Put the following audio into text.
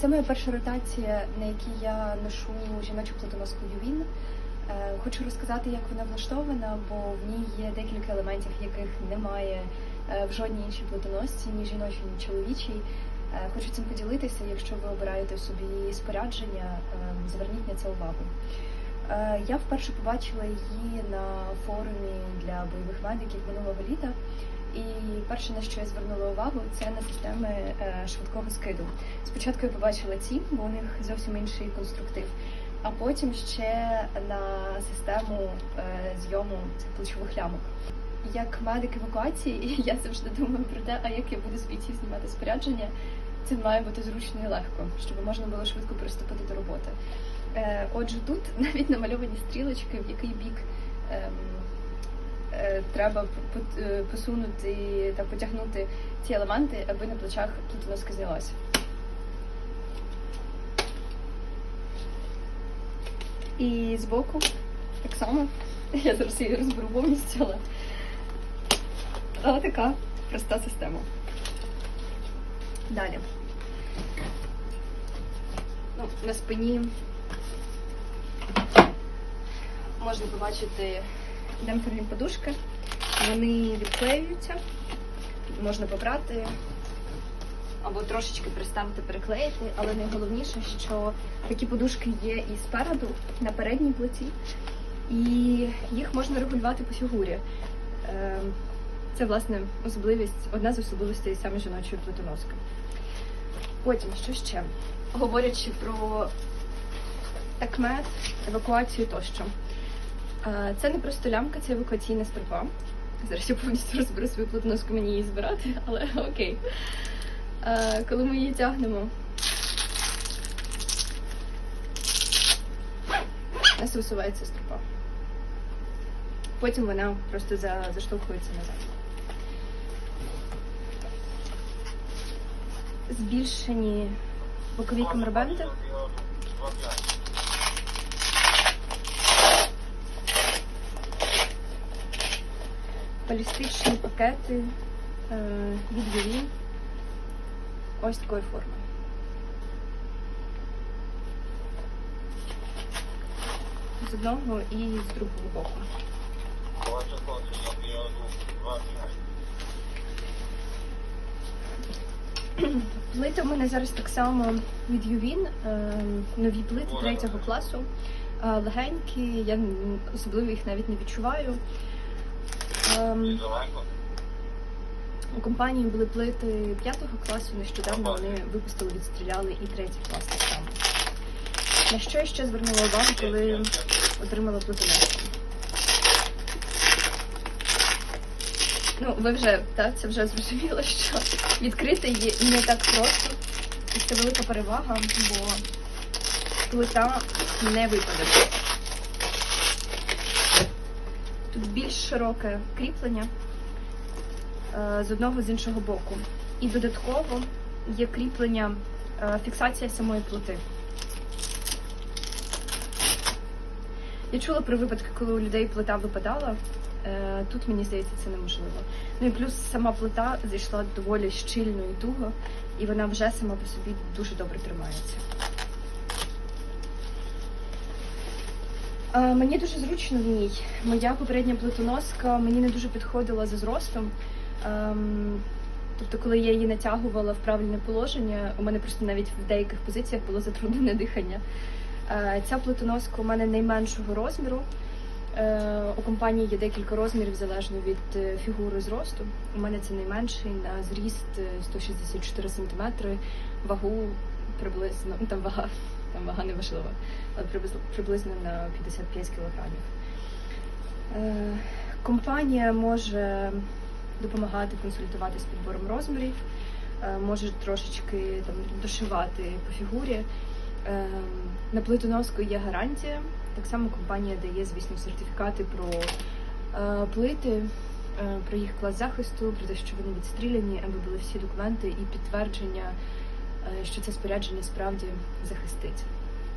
Це моя перша ротація, на якій я ношу жіночу платоноску Ювін. Е, Хочу розказати, як вона влаштована, бо в ній є декілька елементів, яких немає е, в жодній іншій платоносці, ні жіночій, ні чоловічій. Е, Хочу цим поділитися. Якщо ви обираєте собі спорядження, зверніть на це увагу. Я вперше побачила її на форумі для бойових медиків минулого літа. І перше, на що я звернула увагу, це на системи е, швидкого скиду. Спочатку я побачила ці, бо у них зовсім інший конструктив. А потім ще на систему е, зйому плечових лямок. Як медик евакуації, я завжди думаю про те, а як я буду з бійців знімати спорядження. Це має бути зручно і легко, щоб можна було швидко приступити до роботи. Е, Отже, тут навіть намальовані стрілочки, в який бік ем, треба по- по- е, посунути та потягнути ці елементи, аби на плечах плитоноска знялася. І збоку так само. Я зараз її розберу повністю, але така проста система. Далі. Ну, на спині можна побачити демпферні подушки. Вони відклеюються, можна побрати або трошечки приставити, переклеїти, але найголовніше, що такі подушки є і спереду, на передній плиті, і їх можна регулювати по фігурі. Е, Це, власне, особливість, одна з особливостей саме жіночої плитоноски. Потім, що ще? Говорячи про екмет, евакуацію тощо. Це не просто лямка, це евакуаційна стропа. Зараз я повністю розберу свою плитоноску, мені її збирати, але окей. Коли ми її тягнемо, у нас висувається стропа. Потім вона просто за- заштовхується назад. Збільшені бокові камербенди. Балістичні пакети е, від Віві. Ось такої форми. З одного і з другого боку. Плити у мене зараз так само від Ювін, е, нові плити третього класу. Е, Легенькі, я особливо їх навіть не відчуваю. Ем, У компанії були плити п'ятого класу, нещодавно вони випустили, відстріляли і третій клас так само. На що я ще звернула увагу, коли отримала плитоноску? Ну, ви вже так, це вже зрозуміло, що відкрити її не так просто. І це велика перевага, бо плита не випаде. Тут більш широке кріплення е, з одного з іншого боку. І додатково є кріплення, е, фіксація самої плити. Я чула про випадки, коли у людей плита випадала. Е, Тут, мені здається, це неможливо. Ну і плюс сама плита зайшла доволі щільно і туго, і вона вже сама по собі дуже добре тримається. Мені дуже зручно в ній. Моя попередня плитоноска мені не дуже підходила за зростом. Ем, Тобто, коли я її натягувала в правильне положення, у мене просто навіть в деяких позиціях було затруднене дихання. Е, Ця плитоноска у мене найменшого розміру. Е, У компанії є декілька розмірів залежно від е, фігури зросту. У мене це найменший на зріст е, 164 см, вагу приблизно, ну там вага, там вага не важлива, але приблизно, на 55 кілограмів. Е, Компанія може допомагати консультувати з підбором розмірів, е, може трошечки там дошивати по фігурі. Е, На плитоноску є гарантія. Так само компанія дає, звісно, сертифікати про плити, про їх клас захисту, про те, що вони відстріляні, аби були всі документи і підтвердження, що це спорядження справді захистить.